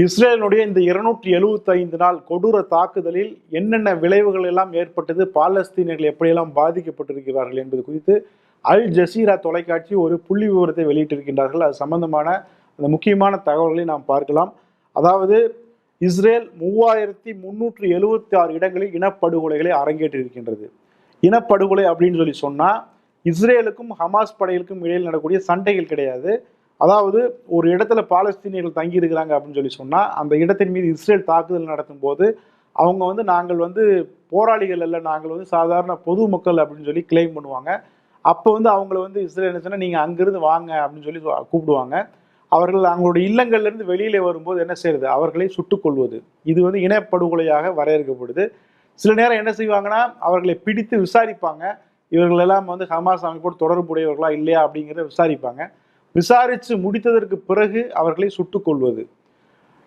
இஸ்ரேலினுடைய இந்த இருநூற்றி எழுபத்தைந்து நாள் கொடூர தாக்குதலில் என்னென்ன விளைவுகள் எல்லாம் ஏற்பட்டது பாலஸ்தீனர்கள் எப்படியெல்லாம் பாதிக்கப்பட்டிருக்கிறார்கள் என்பது குறித்து அல் ஜசீரா தொலைக்காட்சி ஒரு புள்ளி விவரத்தை வெளியிட்டிருக்கின்றார்கள். அது சம்பந்தமான அந்த முக்கியமான தகவல்களை நாம் பார்க்கலாம். அதாவது இஸ்ரேல் மூவாயிரத்தி முன்னூற்றி எழுபத்தி ஆறு இடங்களில் இனப்படுகொலைகளை அரங்கேற்றிருக்கின்றது இனப்படுகொலை அப்படின்னு சொல்லி சொன்னால் இஸ்ரேலுக்கும் ஹமாஸ் படைகளுக்கும் இடையில் நடக்கக்கூடிய சண்டைகள் கிடையாது. அதாவது ஒரு இடத்துல பாலஸ்தீனியர்கள் தங்கி இருக்கிறாங்க அப்படின்னு சொல்லி சொன்னால் அந்த இடத்தின் மீது இஸ்ரேல் தாக்குதல் நடத்தும் போது அவங்க வந்து நாங்கள் வந்து போராளிகள் அல்ல நாங்கள் வந்து சாதாரண பொதுமக்கள் அப்படின்னு சொல்லி கிளைம் பண்ணுவாங்க. அப்போ வந்து அவங்கள வந்து இஸ்ரேல் என்ன சொன்னால் நீங்கள் அங்கேருந்து வாங்க அப்படின்னு சொல்லி கூப்பிடுவாங்க. அவர்கள் அவங்களுடைய இல்லங்கள்லேருந்து வெளியிலே வரும்போது என்ன செய்யறது அவர்களை சுட்டுக்கொள்வது இது வந்து இனப்படுகொலையாக வரையறுக்கப்படுது. சில நேரம் என்ன செய்வாங்கன்னா அவர்களை பிடித்து விசாரிப்பாங்க. இவர்கள் எல்லாம் வந்து ஹமாஸ் அமைப்போடு தொடர்புடையவர்களா இல்லையா அப்படிங்கிறத விசாரிப்பாங்க. விசாரித்து முடித்ததற்கு பிறகு அவர்களை சுட்டுக் கொள்வது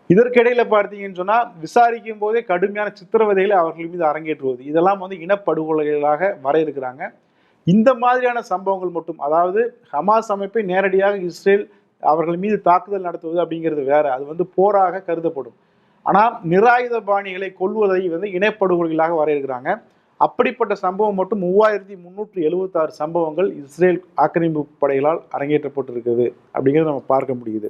இதற்கிடையில பார்த்தீங்கன்னு சொன்னா விசாரிக்கும் போதே கடுமையான சித்திரவதைகளை அவர்கள் மீது அரங்கேற்றுவது. இதெல்லாம் வந்து இனப்படுகொலைகளாக வரையறுக்கிறாங்க. இந்த மாதிரியான சம்பவங்கள் மட்டும் அதாவது ஹமாஸ் அமைப்பை நேரடியாக இஸ்ரேல் அவர்கள் மீது தாக்குதல் நடத்துவது அப்படிங்கிறது வேற. அது வந்து போராக கருதப்படும். ஆனால் நிராயுத பாணிகளை கொள்வதை வந்து இனப்படுகொலைகளாக வரையறுக்கிறாங்க. அப்படிப்பட்ட சம்பவம் மட்டும் மூவாயிரத்தி முந்நூற்றி எழுபத்தாறு சம்பவங்கள் இஸ்ரேல் ஆக்கிரமிப்பு படைகளால் அரங்கேற்றப்பட்டிருக்குது அப்படிங்கிறத நம்ம பார்க்க முடியுது.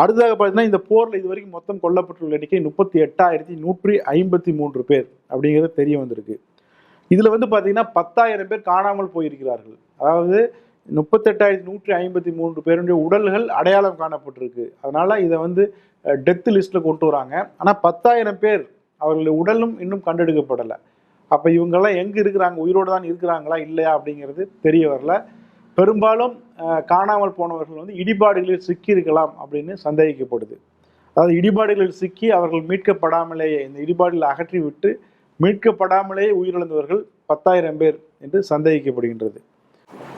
அடுத்ததாக பார்த்தீங்கன்னா இந்த போரில் இது வரைக்கும் மொத்தம் கொல்லப்பட்டுள்ள எண்ணிக்கை முப்பத்தி எட்டாயிரத்தி நூற்றி ஐம்பத்தி மூன்று பேர் அப்படிங்கிறது தெரிய வந்திருக்கு. இதில் வந்து பார்த்தீங்கன்னா பத்தாயிரம் பேர் காணாமல் போயிருக்கிறார்கள். அதாவது முப்பத்தெட்டாயிரத்தி நூற்றி ஐம்பத்தி மூன்று பேருடைய உடல்கள் அடையாளம் காணப்பட்டிருக்கு. அதனால் இதை வந்து டெத்து லிஸ்ட்டில் கொண்டு வராங்க. ஆனால் பத்தாயிரம் பேர் அவர்களுடைய உடலும் இன்னும் கண்டெடுக்கப்படலை. அப்போ இவங்கெல்லாம் எங்கே இருக்கிறாங்க? உயிரோடு தான் இருக்கிறாங்களா? இல்லையா? அப்படிங்கிறது தெரிய வரல. பெரும்பாலும் காணாமல் போனவர்கள் வந்து இடிபாடுகளில் சிக்கி இருக்கலாம் அப்படின்னு சந்தேகிக்கப்படுது. அதாவது இடிபாடுகளில் சிக்கி அவர்கள் மீட்கப்படாமலேயே இந்த இடிபாடுகளை அகற்றி விட்டு மீட்கப்படாமலேயே உயிரிழந்தவர்கள் பத்தாயிரம் பேர் என்று சந்தேகிக்கப்படுகின்றது.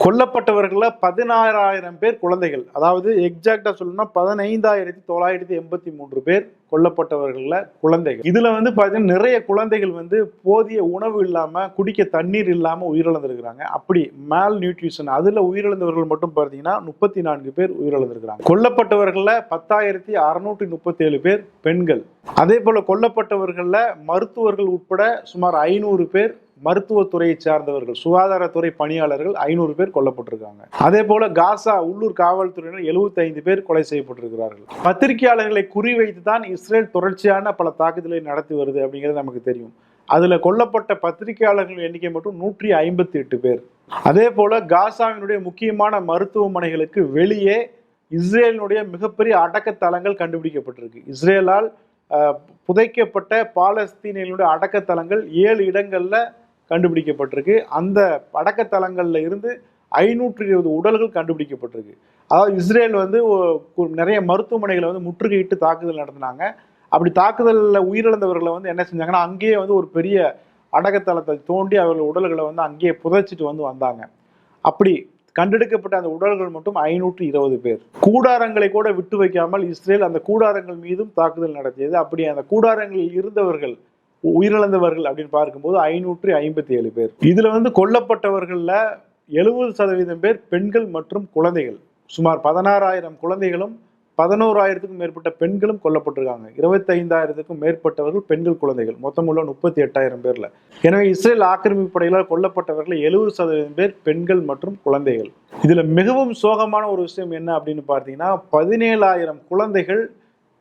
கொல்லப்பட்டவர்களில் பதினாறாயிரம் பேர் குழந்தைகள். அதாவது எக்ஸாக்டாக சொல்லணும்னா பதினைந்தாயிரத்தி தொள்ளாயிரத்தி எண்பத்தி மூன்று பேர் கொல்லப்பட்டவர்களில் குழந்தைகள். இதில் வந்து பார்த்தீங்கன்னா நிறைய குழந்தைகள் வந்து போதிய உணவு இல்லாமல் குடிக்க தண்ணீர் இல்லாமல் உயிரிழந்திருக்கிறாங்க. அப்படி மேல் நியூட்ரிஷன் அதில் உயிரிழந்தவர்கள் மட்டும் பார்த்தீங்கன்னா முப்பத்தி நான்கு பேர் உயிரிழந்திருக்கிறாங்க. கொல்லப்பட்டவர்களில் பத்தாயிரத்தி அறுநூற்றி முப்பத்தேழு பேர் பெண்கள். அதே போல் கொல்லப்பட்டவர்களில் மருத்துவர்கள் உட்பட சுமார் ஐநூறு பேர் மருத்துவத்துறையை சார்ந்தவர்கள் சுகாதாரத்துறை பணியாளர்கள் ஐநூறு பேர் கொல்லப்பட்டிருக்காங்க. அதே போல காசா உள்ளூர் காவல்துறையினர் 75 பேர் கொலை செய்யப்பட்டிருக்கிறார்கள். பத்திரிகையாளர்களை குறிவைத்து தான் இஸ்ரேல் தொடர்ச்சியான பல தாக்குதலை நடத்தி வருது அப்படிங்கிறது நமக்கு தெரியும். அதுல கொல்லப்பட்ட பத்திரிகையாளர்கள் எண்ணிக்கை மட்டும் நூற்றி ஐம்பத்தி எட்டு பேர். அதே போல காசாவினுடைய முக்கியமான மருத்துவமனைகளுக்கு வெளியே இஸ்ரேலினுடைய மிகப்பெரிய அடக்கத்தலங்கள் கண்டுபிடிக்கப்பட்டிருக்கு. இஸ்ரேலால் புதைக்கப்பட்ட பாலஸ்தீனியர்களுடைய அடக்கத்தலங்கள் ஏழு இடங்களில் கண்டுபிடிக்கப்பட்டிருக்கு. அந்த படக்கத்தலங்களில் இருந்து ஐநூற்றி இருபது உடல்கள் கண்டுபிடிக்கப்பட்டிருக்கு. அதாவது இஸ்ரேல் வந்து நிறைய மருத்துவமனைகளை வந்து முற்றுகையிட்டு தாக்குதல் நடத்தினாங்க. அப்படி தாக்குதலில் உயிரிழந்தவர்களை வந்து என்ன செஞ்சாங்கன்னா அங்கேயே வந்து ஒரு பெரிய அடக்கத்தலத்தை தோண்டி அவர்கள் உடல்களை வந்து அங்கேயே புதைச்சிட்டு வந்து வந்தாங்க. அப்படி கண்டெடுக்கப்பட்ட அந்த உடல்கள் மட்டும் ஐநூற்றி இருபது பேர். கூடாரங்களை கூட விட்டு வைக்காமல் இஸ்ரேல் அந்த கூடாரங்கள் மீதும் தாக்குதல் நடத்தியது. அப்படி அந்த கூடாரங்களில் இருந்தவர்கள் உயிரிழந்தவர்கள் அப்படின்னு பார்க்கும்போது ஐநூற்றி ஐம்பத்தி ஏழு பேர். இதுல வந்து கொல்லப்பட்டவர்கள்ல எழுபது சதவீதம் பேர் பெண்கள் மற்றும் குழந்தைகள். சுமார் பதினாறாயிரம் குழந்தைகளும் பதினோராயிரத்துக்கும் மேற்பட்ட பெண்களும் கொல்லப்பட்டிருக்காங்க. இருபத்தைந்தாயிரத்துக்கும் மேற்பட்டவர்கள் பெண்கள் குழந்தைகள். மொத்தம் உள்ள முப்பத்தி எட்டாயிரம் பேர்ல. எனவே இஸ்ரேல் ஆக்கிரமிப்பு படைகளால் கொல்லப்பட்டவர்கள் எழுபது சதவீதம் பேர் பெண்கள் மற்றும் குழந்தைகள். இதுல மிகவும் சோகமான ஒரு விஷயம் என்ன அப்படின்னு பார்த்தீங்கன்னா பதினேழாயிரம் குழந்தைகள்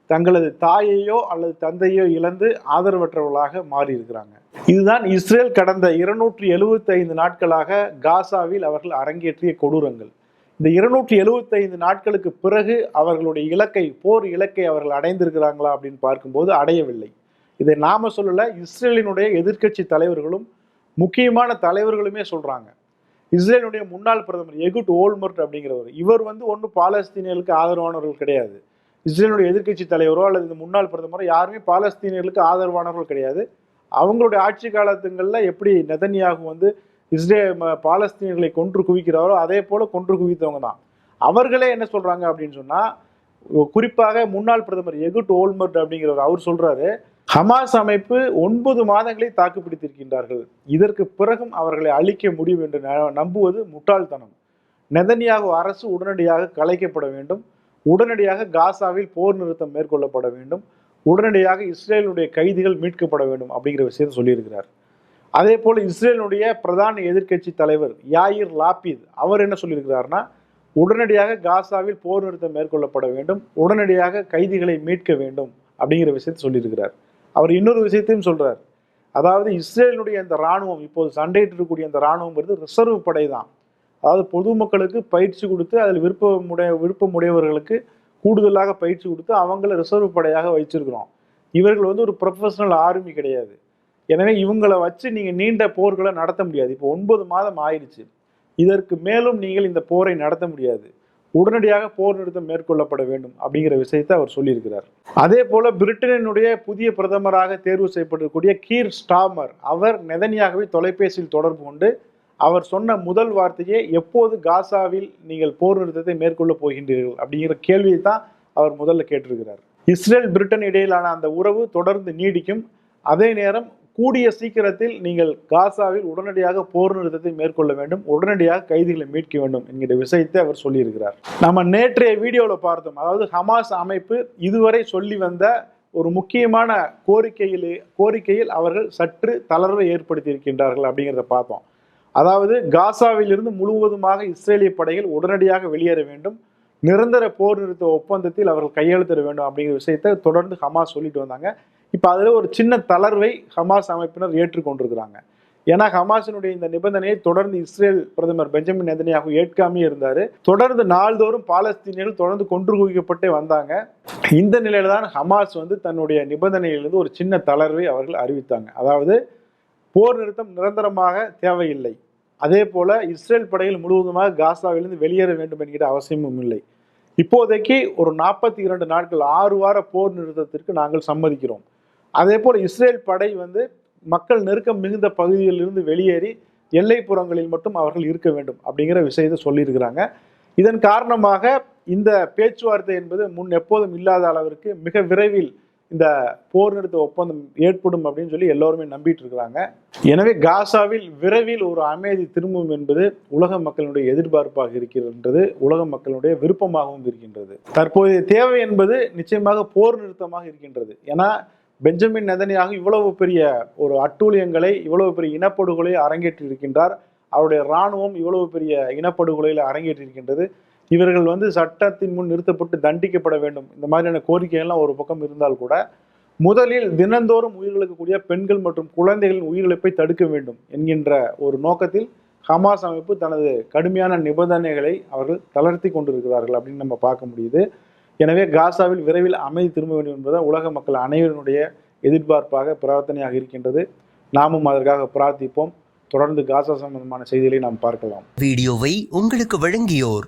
தங்களது தாயையோ அல்லது தந்தையோ இழந்து ஆதரவற்றவர்களாக மாறியிருக்கிறாங்க. இதுதான் இஸ்ரேல் கடந்த இருநூற்றி எழுபத்தி ஐந்து நாட்களாக காசாவில் அவர்கள் அரங்கேற்றிய கொடூரங்கள். இந்த இருநூற்றி எழுபத்தைந்து நாட்களுக்கு பிறகு அவர்களுடைய இலக்கை போர் இலக்கை அவர்கள் அடைந்திருக்கிறாங்களா அப்படின்னு பார்க்கும்போது அடையவில்லை. இதை நாம சொல்லல இஸ்ரேலினுடைய எதிர்க்கட்சி தலைவர்களும் முக்கியமான தலைவர்களுமே சொல்றாங்க. இஸ்ரேலுடைய முன்னாள் பிரதமர் எகுட் ஓல்மர்ட் அப்படிங்கிறவர் இவர் வந்து ஒன்றும் பாலஸ்தீனியர்களுக்கு ஆதரவானவர்கள் கிடையாது. இஸ்ரேலுடைய எதிர்க்கட்சி தலைவரோ அல்லது இந்த முன்னாள் பிரதமரோ யாருமே பாலஸ்தீனியர்களுக்கு ஆதரவானவர்கள் கிடையாது. அவங்களுடைய ஆட்சி காலத்துங்களில் எப்படி நெதன்யாகு வந்து இஸ்ரே ம- கொன்று குவிக்கிறாரோ அதே போல் கொன்று குவித்தவங்க தான். அவர்களே என்ன சொல்கிறாங்க அப்படின்னு சொன்னால் குறிப்பாக முன்னாள் பிரதமர் எகுட் ஓல்மர்ட் அப்படிங்கிறவர் அவர் சொல்கிறாரு ஹமாஸ் அமைப்பு ஒன்பது மாதங்களை தாக்குப்பிடித்திருக்கின்றார்கள். இதற்கு பிறகும் அவர்களை அழிக்க முடியும் என்று ந- நம்புவது முட்டாள்தனம். நெதன்யாகு அரசு உடனடியாக கலைக்கப்பட வேண்டும். உடனடியாக காசாவில் போர் நிறுத்தம் மேற்கொள்ளப்பட வேண்டும். உடனடியாக இஸ்ரேலுடைய கைதிகள் மீட்கப்பட வேண்டும் அப்படிங்கிற விஷயத்தை சொல்லியிருக்கிறார். அதே போல் இஸ்ரேலுடைய பிரதான எதிர்க்கட்சி தலைவர் யாயிர் லாபித் அவர் என்ன சொல்லியிருக்கிறார்னா உடனடியாக காசாவில் போர் நிறுத்தம் மேற்கொள்ளப்பட வேண்டும். உடனடியாக கைதிகளை மீட்க வேண்டும் அப்படிங்கிற விஷயத்தை சொல்லியிருக்கிறார். அவர் இன்னொரு விஷயத்தையும் சொல்கிறார் அதாவது இஸ்ரேலுடைய அந்த இராணுவம் இப்போது சண்டையிட்டு இருக்கக்கூடிய அந்த இராணுவங்கிறது ரிசர்வ் படை தான். அதாவது பொதுமக்களுக்கு பயிற்சி கொடுத்து அதில் விருப்பமுடைய விருப்பமுடையவர்களுக்கு கூடுதலாக பயிற்சி கொடுத்து அவங்கள ரிசர்வ் படையாக வச்சிருக்கிறோம். இவர்கள் வந்து ஒரு ப்ரொஃபஷனல் ஆர்மி கிடையாது. எனவே இவங்களை வச்சு நீங்கள் நீண்ட போர்களை நடத்த முடியாது. இப்போ ஒன்பது மாதம் ஆயிடுச்சு. இதற்கு மேலும் நீங்கள் இந்த போரை நடத்த முடியாது. உடனடியாக போர் நிறுத்தம் மேற்கொள்ளப்பட வேண்டும் அப்படிங்கிற விஷயத்தை அவர் சொல்லியிருக்கிறார். அதே போல பிரிட்டனினுடைய புதிய பிரதமராக தேர்வு செய்யப்பட்டிருக்கக்கூடிய கீர் ஸ்டாமர் அவர் நெதனியாகவே தொலைபேசியில் தொடர்பு கொண்டு அவர் சொன்ன முதல் வார்த்தையே எப்போது காசாவில் நீங்கள் போர் நிறுத்தத்தை மேற்கொள்ள போகின்றீர்கள் அப்படிங்கிற கேள்வியை தான் அவர் முதல்ல கேட்டிருக்கிறார். இஸ்ரேல் பிரிட்டன் இடையிலான அந்த உறவு தொடர்ந்து நீடிக்கும். அதே நேரம் கூடிய சீக்கிரத்தில் நீங்கள் காசாவில் உடனடியாக போர் நிறுத்தத்தை மேற்கொள்ள வேண்டும். உடனடியாக கைதிகளை மீட்க வேண்டும் என்கிற விஷயத்தை அவர் சொல்லியிருக்கிறார். நம்ம நேற்றைய வீடியோவில் பார்த்தோம். அதாவது ஹமாஸ் அமைப்பு இதுவரை சொல்லி வந்த ஒரு முக்கியமான கோரிக்கையில் கோரிக்கையில் அவர்கள் சற்று தளர்வை ஏற்படுத்தி இருக்கின்றார்கள் அப்படிங்கிறத பார்த்தோம். அதாவது காசாவிலிருந்து முழுவதுமாக இஸ்ரேலிய படைகள் உடனடியாக வெளியேற வேண்டும். நிரந்தர போர் நிறுத்த ஒப்பந்தத்தில் அவர்கள் கையெழுத்திட வேண்டும் அப்படிங்கிற விஷயத்தை தொடர்ந்து ஹமாஸ் சொல்லிட்டு வந்தாங்க. இப்போ அதில் ஒரு சின்ன தளர்வை ஹமாஸ் அமைப்பினர் ஏற்றுக்கொண்டிருக்கிறாங்க. ஏன்னா ஹமாஸினுடைய இந்த நிபந்தனையை தொடர்ந்து இஸ்ரேல் பிரதமர் பெஞ்சமின் நெதனியாக ஏற்காமே இருந்தார். தொடர்ந்து நாள்தோறும் பாலஸ்தீனியர்கள் தொடர்ந்து கொன்று குவிக்கப்பட்டே வந்தாங்க. இந்த நிலையில தான் ஹமாஸ் வந்து தன்னுடைய நிபந்தனையிலிருந்து ஒரு சின்ன தளர்வை அவர்கள் அறிவித்தாங்க. அதாவது போர் நிறுத்தம் நிரந்தரமாக தேவையில்லை. அதே போல் இஸ்ரேல் படைகள் முழுவதுமாக காசாவிலிருந்து வெளியேற வேண்டும் என்கிற அவசியமும் இல்லை. இப்போதைக்கு ஒரு நாற்பத்தி இரண்டு நாட்கள் ஆறு வார போர் நிறுத்தத்திற்கு நாங்கள் சம்மதிக்கிறோம். அதே போல் இஸ்ரேல் படை வந்து மக்கள் நெருக்கம் மிகுந்த பகுதிகளிலிருந்து வெளியேறி எல்லைப்புறங்களில் மட்டும் அவர்கள் இருக்க வேண்டும் அப்படிங்கிற விஷயத்தை சொல்லியிருக்கிறாங்க. இதன் காரணமாக இந்த பேச்சுவார்த்தை என்பது முன் எப்போதும் இல்லாத அளவிற்கு மிக விரைவில் இந்த போர் நிறுத்த ஒப்பந்தம் ஏற்படும் அப்படின்னு சொல்லி எல்லோருமே நம்பிட்டு இருக்கிறாங்க எனவே காசாவில் விரைவில் ஒரு அமைதி திரும்பும் என்பது உலக மக்களுடைய எதிர்பார்ப்பாக இருக்கின்றது உலக மக்களுடைய விருப்பமாகவும் இருக்கின்றது. தற்போதைய தேவை என்பது நிச்சயமாக போர் நிறுத்தமாக இருக்கின்றது. ஏன்னா பெஞ்சமின் நெதனியாக இவ்வளவு பெரிய ஒரு அட்டூழியங்களை இவ்வளவு பெரிய இனப்படுகொலை அரங்கேற்றி இருக்கின்றார் அவருடைய இராணுவம் இவ்வளவு பெரிய இனப்படுகொலையில் அரங்கேற்றிருக்கின்றது இவர்கள் வந்து சட்டத்தின் முன் நிறுத்தப்பட்டு தண்டிக்கப்பட வேண்டும். இந்த மாதிரியான கோரிக்கைகள்லாம் ஒரு பக்கம் இருந்தால் கூட முதலில் தினந்தோறும் உயிரிழக்கக்கூடிய பெண்கள் மற்றும் குழந்தைகளின் உயிரிழப்பை தடுக்க வேண்டும் என்கின்ற ஒரு நோக்கத்தில் ஹமாஸ் அமைப்பு தனது கடுமையான நிபந்தனைகளை அவர்கள் தளர்த்தி கொண்டிருக்கிறார்கள் அப்படின்னு நம்ம பார்க்க முடியுது. எனவே காசாவில் விரைவில் அமைதி திரும்ப வேண்டும் என்பது உலக மக்கள் அனைவருடைய எதிர்பார்ப்பாக பிரார்த்தனையாக இருக்கின்றது. நாமும் அதற்காக பிரார்த்திப்போம். தொடர்ந்து காசா சம்பந்தமான செய்திகளை நாம் பார்க்கலாம். வீடியோவை உங்களுக்கு வழங்கியோர்